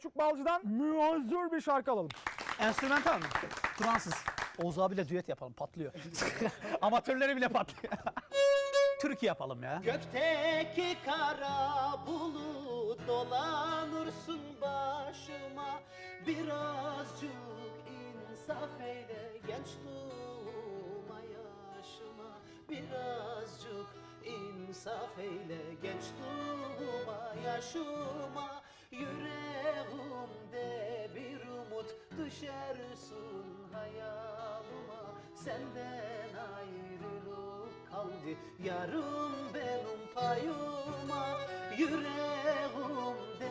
Selçuk Balcı'dan müazzur bir şarkı alalım. Enstrümantal mı? Fransız. Oğuz abiyle düet yapalım patlıyor. Amatörleri bile patlıyor. Türkiye yapalım ya. Gökteki kara bulut dolanırsın başıma Birazcık insaf eyle gençluğuma yaşıma Birazcık insaf eyle gençluğuma yaşıma düşersin hayalıma. Senden ayrılık kaldı yarım benim payıma. Yüreğimde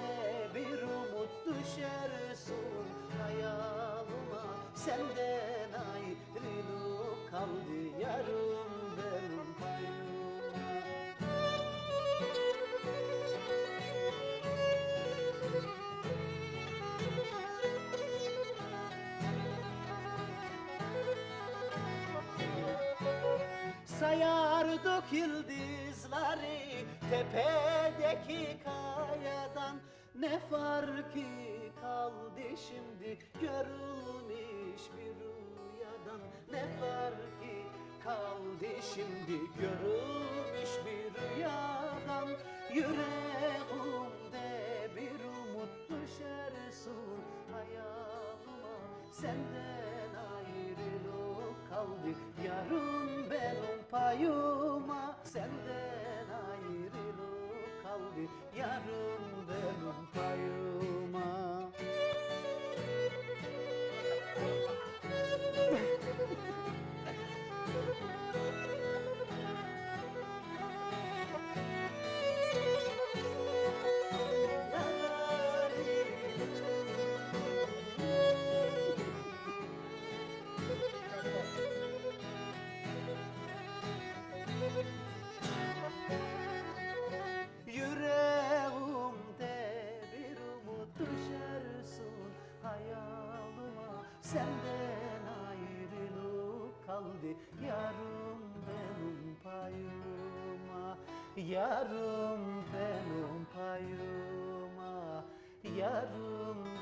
bir umut düşersin hayalıma. Senden ayrılık kaldı yarım Sayardık yıldızları tepedeki kayadan. Ne farkı kaldı şimdi görülmüş bir rüyadan? Ne farkı kaldı şimdi görülmüş bir rüyadan? Yüreğimde bir umut düşersin hayalıma Senden payıma Senden ayrılık kaldı. Yarım benim payıma Senden ayrılık kaldı. Yarım benim payıma Yarım benim payıma Yarım